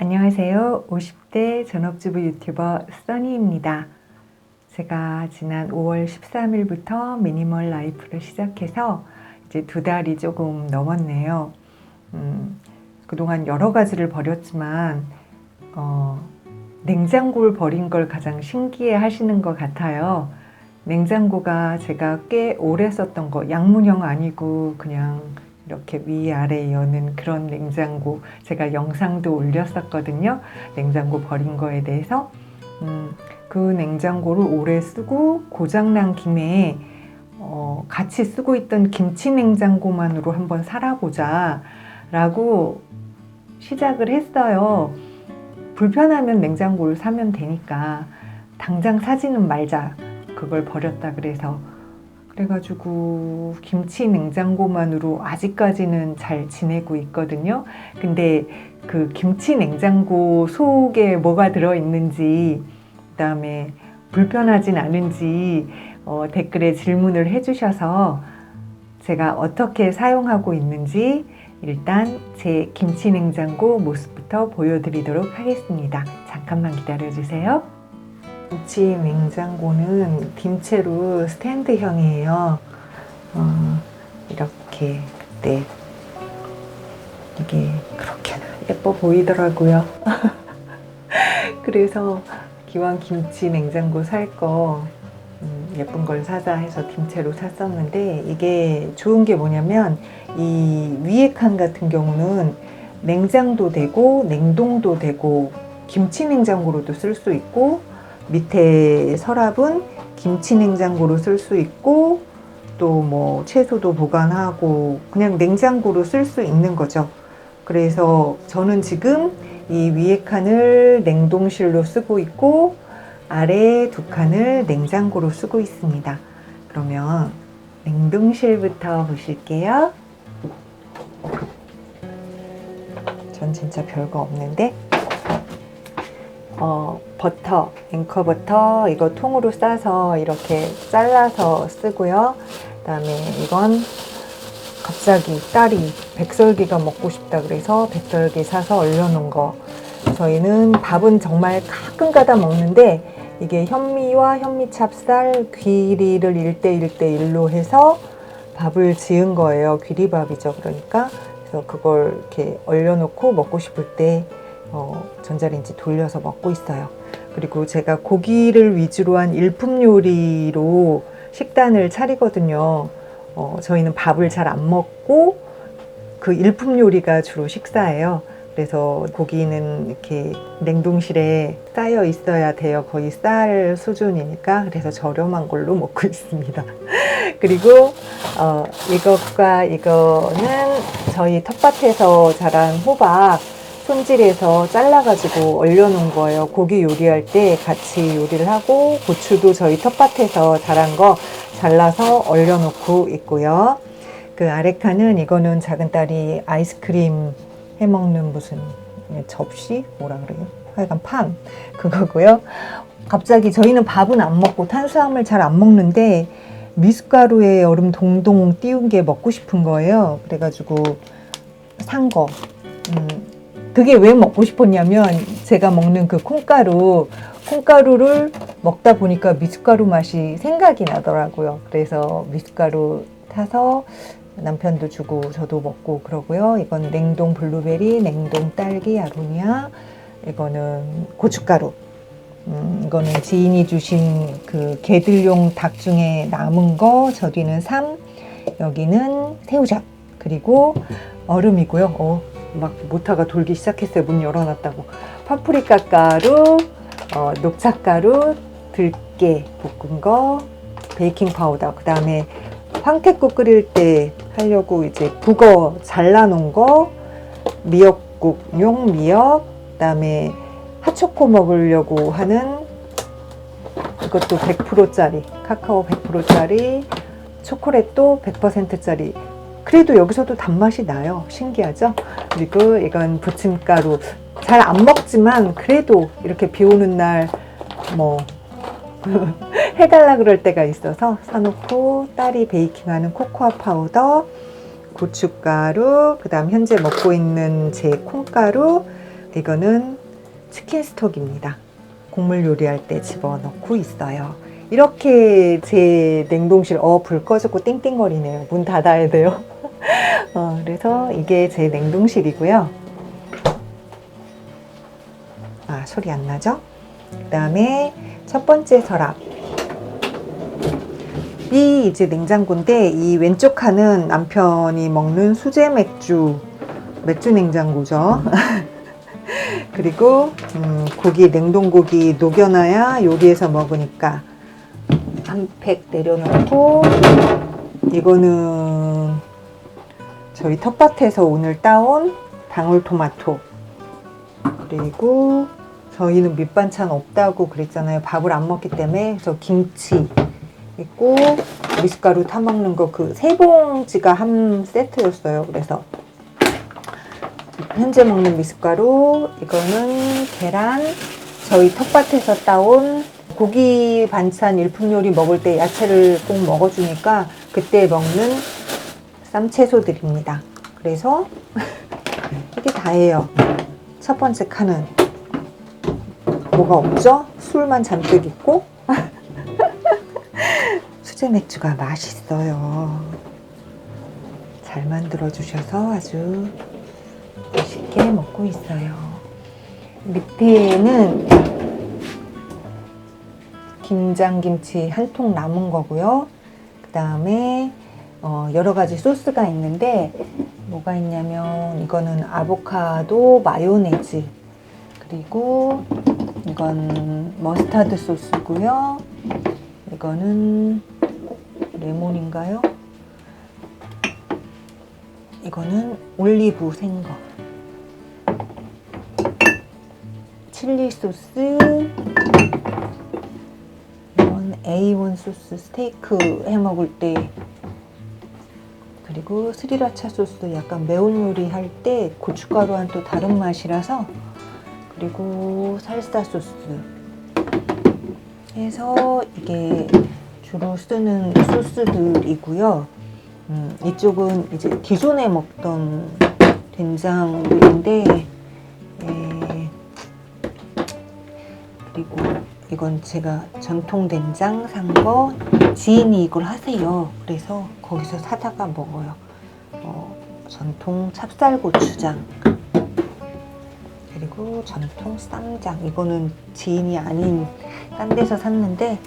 안녕하세요. 50대 전업주부 유튜버 써니입니다. 제가 지난 5월 13일부터 미니멀 라이프를 시작해서 이제 두 달이 조금 넘었네요. 음, 그동안 여러 가지를 버렸지만, 어, 냉장고를 버린 걸 가장 신기해 하시는 것 같아요. 냉장고가 제가 꽤 오래 썼던 거, 양문형 아니고 그냥 이렇게 위아래 여는 그런 냉장고 제가 영상도 올렸었거든요. 냉장고 버린 거에 대해서 음, 그 냉장고를 오래 쓰고 고장난 김에 어, 같이 쓰고 있던 김치 냉장고만으로 한번 살아보자 라고 시작을 했어요. 불편하면 냉장고를 사면 되니까 당장 사지는 말자 그걸 버렸다 그래서 그래가지고 김치 냉장고만으로 아직까지는 잘 지내고 있거든요. 근데 그 김치 냉장고 속에 뭐가 들어있는지, 그 다음에 불편하진 않은지 어, 댓글에 질문을 해주셔서 제가 어떻게 사용하고 있는지 일단 제 김치 냉장고 모습부터 보여드리도록 하겠습니다. 잠깐만 기다려주세요. 김치 냉장고는 김채로 스탠드형이에요. 어, 이렇게 네 이게 그렇게나 예뻐 보이더라고요. 그래서 기왕 김치 냉장고 살거 음, 예쁜 걸 사자 해서 김채로 샀었는데 이게 좋은 게 뭐냐면 이 위에 칸 같은 경우는 냉장도 되고 냉동도 되고 김치 냉장고로도 쓸 수 있고 밑에 서랍은 김치 냉장고로 쓸 수 있고 또 뭐 채소도 보관하고 그냥 냉장고로 쓸 수 있는 거죠. 그래서 저는 지금 이 위에 칸을 냉동실로 쓰고 있고 아래 두 칸을 냉장고로 쓰고 있습니다. 그러면 냉동실부터 보실게요. 전 진짜 별거 없는데 어, 버터, 앵커 버터 이거 통으로 싸서 이렇게 잘라서 쓰고요. 그다음에 이건 갑자기 딸이 백설기가 먹고 싶다 그래서 백설기 사서 얼려놓은 거. 저희는 밥은 정말 가끔가다 먹는데 이게 현미와 현미 찹쌀, 귀리를 1대 1대 1로 해서 밥을 지은 거예요. 귀리밥이죠. 그러니까 그래서 그걸 이렇게 얼려놓고 먹고 싶을 때 어, 전자레인지 돌려서 먹고 있어요. 그리고 제가 고기를 위주로 한 일품 요리로 식단을 차리거든요. 어, 저희는 밥을 잘 안 먹고 그 일품 요리가 주로 식사예요. 그래서 고기는 이렇게 냉동실에 쌓여 있어야 돼요. 거의 쌀 수준이니까. 그래서 저렴한 걸로 먹고 있습니다. 그리고 어, 이것과 이거는 저희 텃밭에서 자란 호박 손질해서 잘라가지고 얼려놓은 거예요. 고기 요리할 때 같이 요리를 하고 고추도 저희 텃밭에서 자란 거 잘라서 얼려놓고 있고요. 그 칸은 이거는 작은 딸이 아이스크림 해먹는 무슨 접시? 뭐라 그래요? 하여간 판 그거고요. 갑자기 저희는 밥은 안 먹고 탄수화물 잘 안 먹는데 미숫가루에 얼음 동동 띄운 게 먹고 싶은 거예요. 그래가지고 산 거. 음, 그게 왜 먹고 싶었냐면 제가 먹는 그 콩가루 콩가루를 먹다 보니까 미숫가루 맛이 생각이 나더라고요. 그래서 미숫가루 타서 남편도 주고 저도 먹고 그러고요. 이건 냉동 블루베리, 냉동 딸기 아로니아, 이거는 고춧가루. 음, 이거는 지인이 주신 그 개들용 닭 중에 남은 거, 저기는 삼, 여기는 새우젓, 그리고 얼음이고요. 어, 막 모타가 돌기 시작했어요. 문 열어놨다고. 파프리카 가루, 어, 녹차가루, 들깨 볶은 거, 베이킹 파우더. 그 다음에 황태국 끓일 때 하려고 이제 북어 잘라놓은 거, 미역국용 미역, 그 다음에 핫초코 먹으려고 하는 이것도 100%짜리, 카카오 100%짜리, 초콜릿도 100%짜리. 그래도 여기서도 단맛이 나요. 신기하죠? 그리고 이건 부침가루. 잘 안 먹지만 그래도 이렇게 비 오는 날 뭐 해달라 그럴 때가 있어서 사놓고 딸이 베이킹하는 코코아 파우더, 고춧가루, 그 다음 현재 먹고 있는 제 콩가루, 이거는 치킨 스톡입니다. 곡물 요리할 때 집어넣고 있어요. 이렇게 제 냉동실 어 불 꺼졌고 띵띵거리네요. 문 닫아야 돼요. 어, 그래서 이게 제 냉동실이고요. 아 소리 안 나죠? 그 다음에 첫 번째 서랍. 이 이제 냉장고인데 이 왼쪽 칸은 남편이 먹는 수제 맥주 맥주 냉장고죠. 그리고 음, 고기 냉동 고기 녹여놔야 요리해서 먹으니까 한 팩 내려놓고 이거는 저희 텃밭에서 오늘 따온 방울토마토 그리고 저희는 밑반찬 없다고 그랬잖아요. 밥을 안 먹기 때문에 그래서 김치 있고 미숫가루 타 먹는 거 그 세 봉지가 한 세트였어요. 그래서 현재 먹는 미숫가루 이거는 계란 저희 텃밭에서 따온 고기 반찬 일품 요리 먹을 때 야채를 꼭 먹어주니까 그때 먹는 쌈채소들입니다. 그래서 이게 다예요. 첫 번째 칸은 뭐가 없죠? 술만 잔뜩 있고 수제 맥주가 맛있어요. 잘 만들어 주셔서 아주 맛있게 먹고 있어요. 밑에는 김장김치 한 통 남은 거고요. 그 다음에 어, 여러 가지 소스가 있는데 뭐가 있냐면 이거는 아보카도 마요네즈 그리고 이건 머스타드 소스고요. 이거는 레몬인가요? 이거는 올리브 생거. 칠리 소스. 이건 A1 소스 스테이크 해 먹을 때. 그리고 스리라차 소스 약간 매운 요리 할 때 고춧가루와는 또 다른 맛이라서. 그리고 살사 소스. 해서 이게 주로 쓰는 소스들이고요. 음, 이쪽은 이제 기존에 먹던 된장들인데, 예, 그리고 이건 제가 전통 된장 산 거 지인이 이걸 하세요. 그래서 거기서 사다가 먹어요. 어, 전통 찹쌀고추장. 그리고 전통 쌈장. 이거는 지인이 아닌 딴 데서 샀는데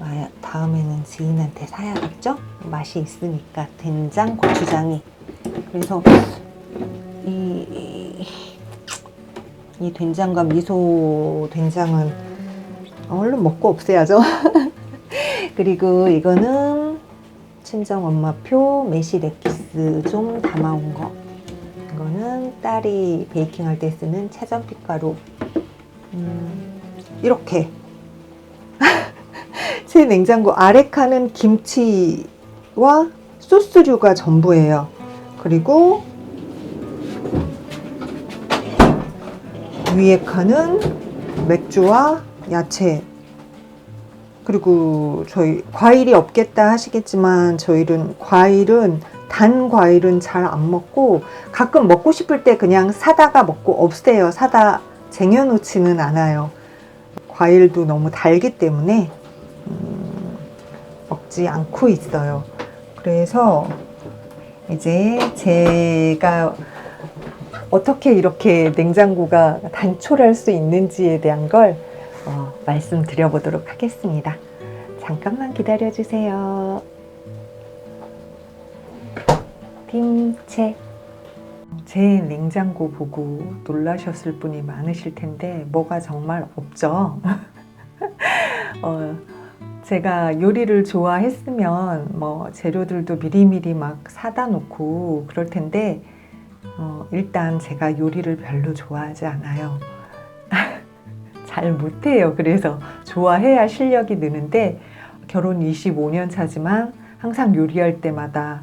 아, 다음에는 지인한테 사야겠죠? 맛이 있으니까 된장, 고추장이. 그래서 이, 이, 이 된장과 미소 된장은 얼른 먹고 없애야죠. 그리고 이거는 친정 엄마표 메시레키스 좀 담아온 거. 이거는 딸이 베이킹 할 때 쓰는 채전빛 가루. 음, 이렇게 제 냉장고 아래 칸은 김치와 소스류가 전부예요. 그리고 위에 칸은 맥주와 야채. 그리고 저희 과일이 없겠다 하시겠지만 저희는 과일은 단 과일은 잘 안 먹고 가끔 먹고 싶을 때 그냥 사다가 먹고 없애요. 사다 쟁여놓지는 않아요. 과일도 너무 달기 때문에 음, 먹지 않고 있어요. 그래서 이제 제가 어떻게 이렇게 냉장고가 단촐할 수 있는지에 대한 걸 어, 말씀드려 보도록 하겠습니다. 잠깐만 기다려 주세요. 팀체 제 냉장고 보고 놀라셨을 분이 많으실 텐데 뭐가 정말 없죠. 어, 제가 요리를 좋아했으면 뭐 재료들도 미리미리 막 사다 놓고 그럴 텐데 어, 일단 제가 요리를 별로 좋아하지 않아요. 잘 못해요. 그래서 좋아해야 실력이 느는데 결혼 25년 차지만 항상 요리할 때마다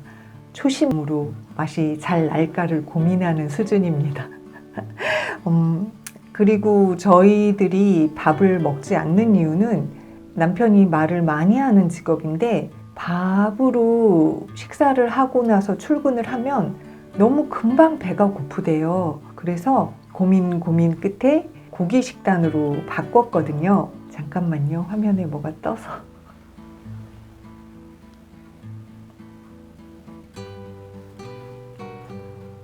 초심으로 맛이 잘 날까를 고민하는 수준입니다. 음, 그리고 저희들이 밥을 먹지 않는 이유는 남편이 말을 많이 하는 직업인데 밥으로 식사를 하고 나서 출근을 하면 너무 금방 배가 고프대요. 그래서 고민 고민 끝에 고기 식단으로 바꿨거든요. 잠깐만요. 화면에 뭐가 떠서.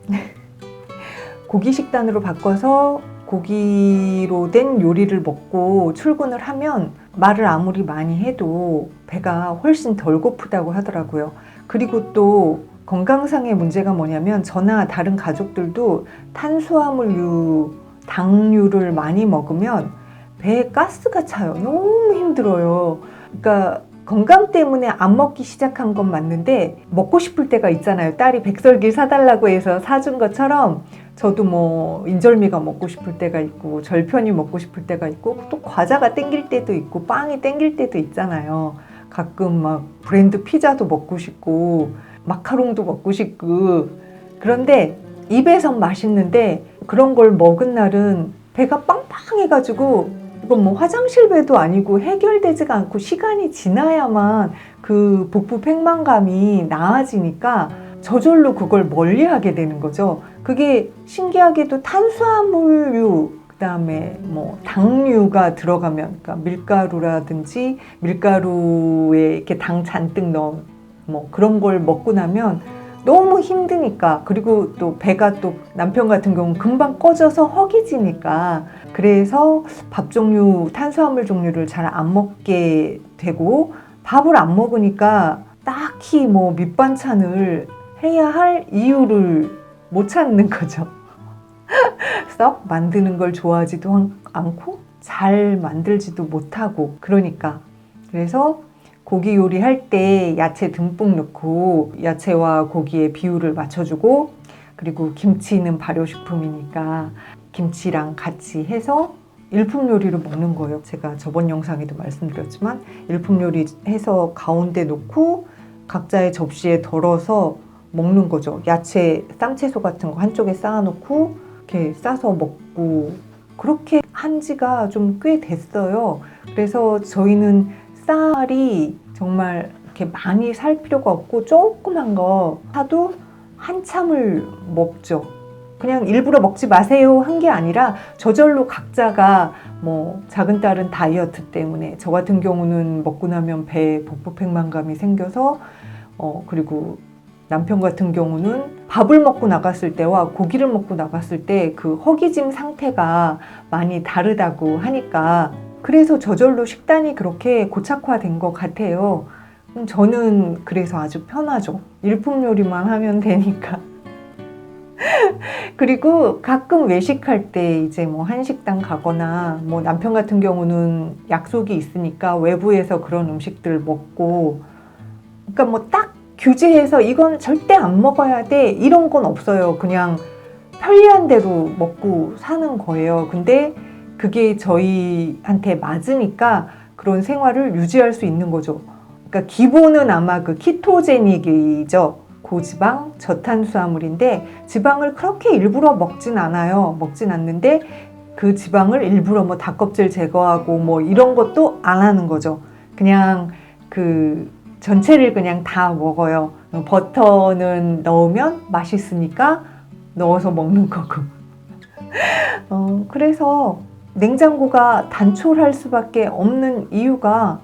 고기 식단으로 바꿔서 고기로 된 요리를 먹고 출근을 하면 말을 아무리 많이 해도 배가 훨씬 덜 고프다고 하더라고요. 그리고 또 건강상의 문제가 뭐냐면 저나 다른 가족들도 탄수화물류, 당류를 많이 먹으면 배에 가스가 차요. 너무 힘들어요. 그러니까 건강 때문에 안 먹기 시작한 건 맞는데 먹고 싶을 때가 있잖아요. 딸이 백설기 사달라고 해서 사준 것처럼 저도 뭐 인절미가 먹고 싶을 때가 있고 절편이 먹고 싶을 때가 있고 또 과자가 땡길 때도 있고 빵이 땡길 때도 있잖아요. 가끔 막 브랜드 피자도 먹고 싶고 마카롱도 먹고 싶고 그런데 입에선 맛있는데 그런 걸 먹은 날은 배가 빵빵해가지고 이건 뭐 화장실 배도 아니고 해결되지가 않고 시간이 지나야만 그 복부 팽만감이 나아지니까 저절로 그걸 멀리하게 되는 거죠. 그게 신기하게도 탄수화물류 그다음에 뭐 당류가 들어가면 그러니까 밀가루라든지 밀가루에 이렇게 당 잔뜩 넣은 뭐 그런 걸 먹고 나면 너무 힘드니까 그리고 또 배가 또 남편 같은 경우는 금방 꺼져서 허기지니까 그래서 밥 종류 탄수화물 종류를 잘 안 먹게 되고 밥을 안 먹으니까 딱히 뭐 밑반찬을 해야 할 이유를 못 찾는 거죠. 썩 만드는 걸 좋아하지도 않고 잘 만들지도 못하고 그러니까 그래서 고기 요리할 때 야채 듬뿍 넣고 야채와 고기의 비율을 맞춰주고 그리고 김치는 발효식품이니까 김치랑 같이 해서 일품 요리로 먹는 거예요. 제가 저번 영상에도 말씀드렸지만 일품 요리 해서 가운데 놓고 각자의 접시에 덜어서 먹는 거죠. 야채, 쌈채소 같은 거 한쪽에 쌓아놓고 이렇게 싸서 먹고 그렇게 한 지가 좀 꽤 됐어요. 그래서 저희는 쌀이 정말 이렇게 많이 살 필요가 없고 조그만 거 사도 한참을 먹죠. 그냥 일부러 먹지 마세요 한 게 아니라 저절로 각자가 뭐 작은 딸은 다이어트 때문에 저 같은 경우는 먹고 나면 배에 복부팽만감이 생겨서 어 그리고 남편 같은 경우는 밥을 먹고 나갔을 때와 고기를 먹고 나갔을 때 그 허기짐 상태가 많이 다르다고 하니까 그래서 저절로 식단이 그렇게 고착화된 것 같아요. 음, 저는 그래서 아주 편하죠. 일품 요리만 하면 되니까. 그리고 가끔 외식할 때 이제 뭐 한식당 가거나 뭐 남편 같은 경우는 약속이 있으니까 외부에서 그런 음식들 먹고 그러니까 뭐 딱 규제해서 이건 절대 안 먹어야 돼 이런 건 없어요. 그냥 편리한 대로 먹고 사는 거예요. 근데 그게 저희한테 맞으니까 그런 생활을 유지할 수 있는 거죠. 그러니까 기본은 아마 그 키토제닉이죠. 고지방, 저탄수화물인데 지방을 그렇게 일부러 먹진 않아요. 먹진 않는데 그 지방을 일부러 뭐 닭껍질 제거하고 뭐 이런 것도 안 하는 거죠. 그냥 그 전체를 그냥 다 먹어요. 버터는 넣으면 맛있으니까 넣어서 먹는 거고. 어, 그래서 냉장고가 단촐할 수밖에 없는 이유가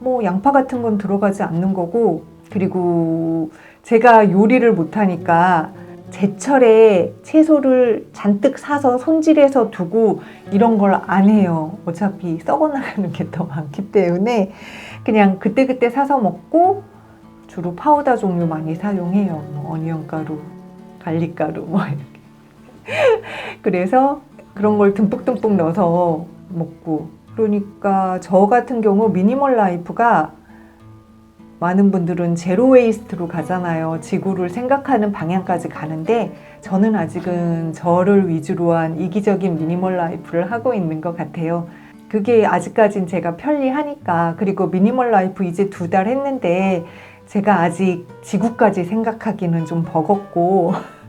뭐 양파 같은 건 들어가지 않는 거고 그리고 제가 요리를 못하니까 제철에 채소를 잔뜩 사서 손질해서 두고 이런 걸 안 해요. 어차피 썩어 나가는 게 더 많기 때문에 그냥 그때그때 사서 먹고 주로 파우더 종류 많이 사용해요. 뭐 어니언 가루, 갈릭 가루 뭐 이렇게. 그래서 그런 걸 듬뿍듬뿍 넣어서 먹고 그러니까 저 같은 경우 미니멀 라이프가 많은 분들은 제로 웨이스트로 가잖아요. 지구를 생각하는 방향까지 가는데 저는 아직은 저를 위주로 한 이기적인 미니멀 라이프를 하고 있는 것 같아요. 그게 아직까진 제가 편리하니까 그리고 미니멀 라이프 이제 두 달 했는데 제가 아직 지구까지 생각하기는 좀 버겁고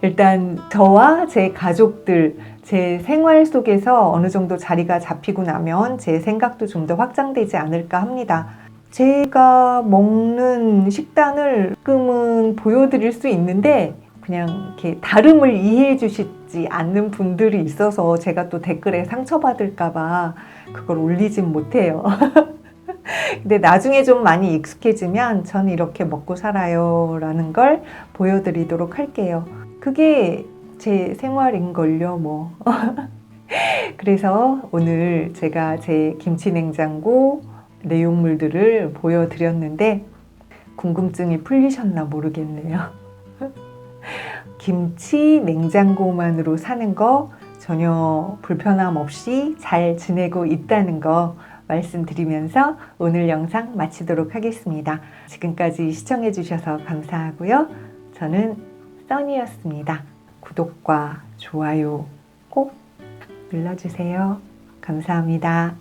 일단 저와 제 가족들 제 생활 속에서 어느 정도 자리가 잡히고 나면 제 생각도 좀 더 확장되지 않을까 합니다. 제가 먹는 식단을 조금은 보여드릴 수 있는데 그냥 이렇게 다름을 이해해 주시지 않는 분들이 있어서 제가 또 댓글에 상처받을까봐 그걸 올리진 못해요. 근데 나중에 좀 많이 익숙해지면 전 이렇게 먹고 살아요 라는 걸 보여드리도록 할게요. 그게 제 생활인걸요, 뭐. 그래서 오늘 제가 제 김치 냉장고 내용물들을 보여드렸는데 궁금증이 풀리셨나 모르겠네요. 김치 냉장고만으로 사는 거 전혀 불편함 없이 잘 지내고 있다는 거 말씀드리면서 오늘 영상 마치도록 하겠습니다. 지금까지 시청해주셔서 감사하고요. 저는 써니였습니다. 구독과 좋아요 꼭 눌러주세요. 감사합니다.